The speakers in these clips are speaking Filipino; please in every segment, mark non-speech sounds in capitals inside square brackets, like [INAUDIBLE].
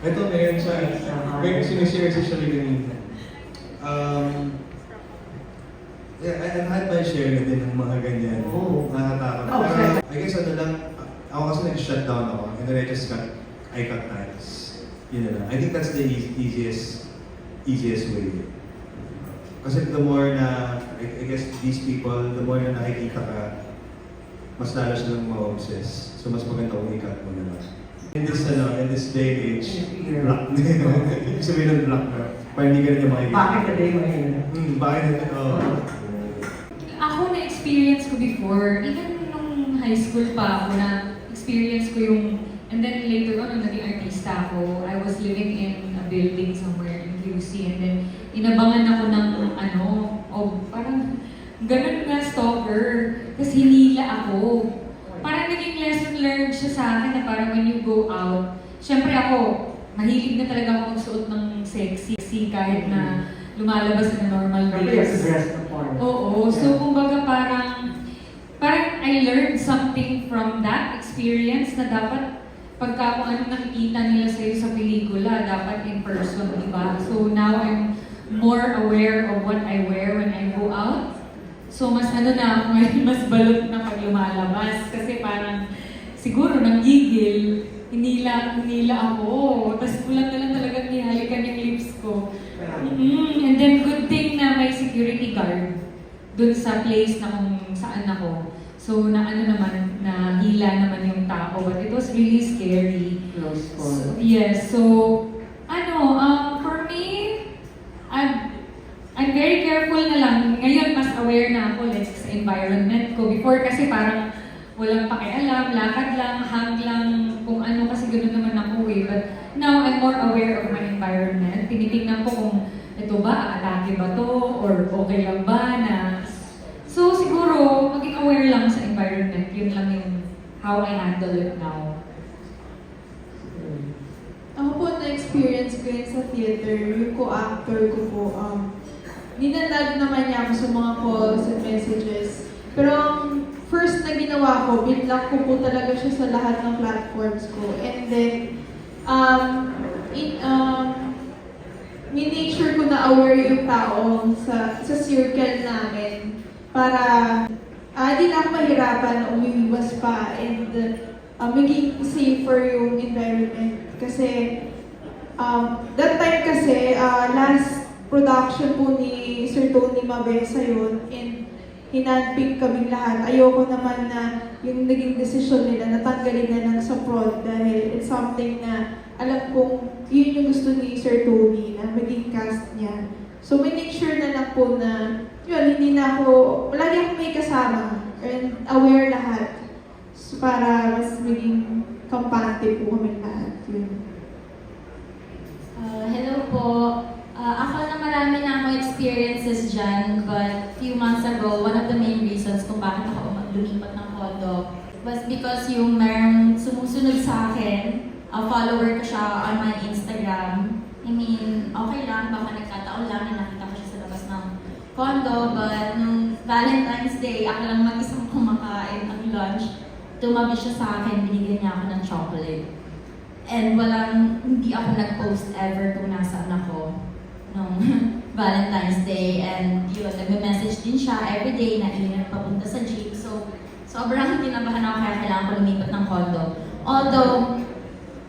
Ito, meron siya. May sinishare si Sherry kanina. Um, yeah, I- I've had my share na din ng mga ganyan. Oo. Oh, Pero, okay. I guess ano lang, ako kasi nag-shut down ako and then I just cut, I cut ties. Yun na lang. I think that's the eas- easiest, easiest way. Kasi the more na, I, I guess these people, the more na nakikita ka, mas lalo silang ma-obsess. So mas maganda kung i-cut mo na lang. In this, ano, in this day and age, block. [LAUGHS] Ibig sabihin ng block na. Para hindi ka na niya makikita. Bakit ka din mahirap? Hmm, bakit na, oh. Ako na-experience ko before, even nung high school pa ako na experience ko yung, and then later on, nung naging artista ako, I was living in a building somewhere in QC, and then inabangan ako ng, ano, oh, parang, ganun nga stalker, kasi hinila ako. Parang naging lesson siya sa akin na parang when you go out, syempre ako, mahilig na talaga ako magsuot ng sexy, sexy kahit na lumalabas na normal days. Oo, so kumbaga parang parang I learned something from that experience na dapat pagka kung ano nakikita nila sa'yo sa pelikula, dapat in person, di ba? So now I'm more aware of what I wear when I go out. So mas ano na [LAUGHS] mas balot na pag lumalabas. Kasi parang siguro nang gigil, hinila, hinila ako. Tapos kulang na lang talaga nihalikan yung lips ko. Mm, and then good thing na may security guard dun sa place na kung saan ako. So na ano naman, na hila naman yung tao. But it was really scary. Close So, porn. yes, so ano, um, for me, I'm, I'm very careful na lang. Ngayon, mas aware na ako like, sa environment ko. Before kasi parang walang pakialam, lakad lang, hang lang, kung ano kasi ganoon naman ako eh. But now, I'm more aware of my environment. Tinitingnan ko kung ito ba, atake ba to, or okay lang ba na... So siguro, maging aware lang sa environment. Yun lang yung how I handle it now. Ako po na-experience ko yun sa theater, yung co-actor ko po, um, ninanag naman niya ako sa mga calls and messages. Pero ang first na ginawa ko, binlock ko po talaga siya sa lahat ng platforms ko. And then, um, in, um, minake sure ko na aware yung tao sa, sa circle namin para ah, di na ako mahirapan na umiiwas pa and uh, maging safer yung environment. Kasi um, that time kasi, ah, last production po ni Sir Tony Mabesa yun and hinandpick kaming lahat. Ayoko naman na yung naging decision nila natanggalin na lang sa prod dahil it's something na alam kong yun yung gusto ni Sir Tony na maging cast niya. So, may make sure na lang po na, yun, hindi na ako, lagi ako may kasama and aware lahat. So, para mas maging kampante po kami lahat. Yun. Uh, hello po. Uh, ako na marami na akong experiences dyan, but few months ago, one of the main reasons kung bakit ako um- lumipat ng condo was because yung merong sumusunod sa akin, a follower ko siya on my Instagram. I mean, okay lang, baka nagkataon lang na nakita ko siya sa labas ng condo, but nung Valentine's Day, ako lang mag-isang kumakain ng lunch, tumabi siya sa akin, binigyan niya ako ng chocolate. And walang, hindi ako nag-post ever kung nasaan ako nung [LAUGHS] Valentine's Day. And yun, nagme-message din siya everyday na ingat papunta sa jeep. So, sobrang kinabahan ako kaya kailangan ko lumipat ng condo. Although,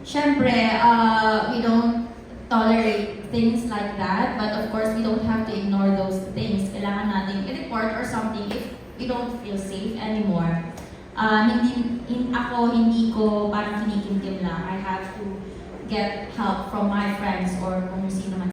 syempre, uh, we don't tolerate things like that. But of course, we don't have to ignore those things. Kailangan natin i-report or something if we don't feel safe anymore. Ah, hindi, hin, ako, hindi ko parang kinikintim lang. I have to get help from my friends or kung sino man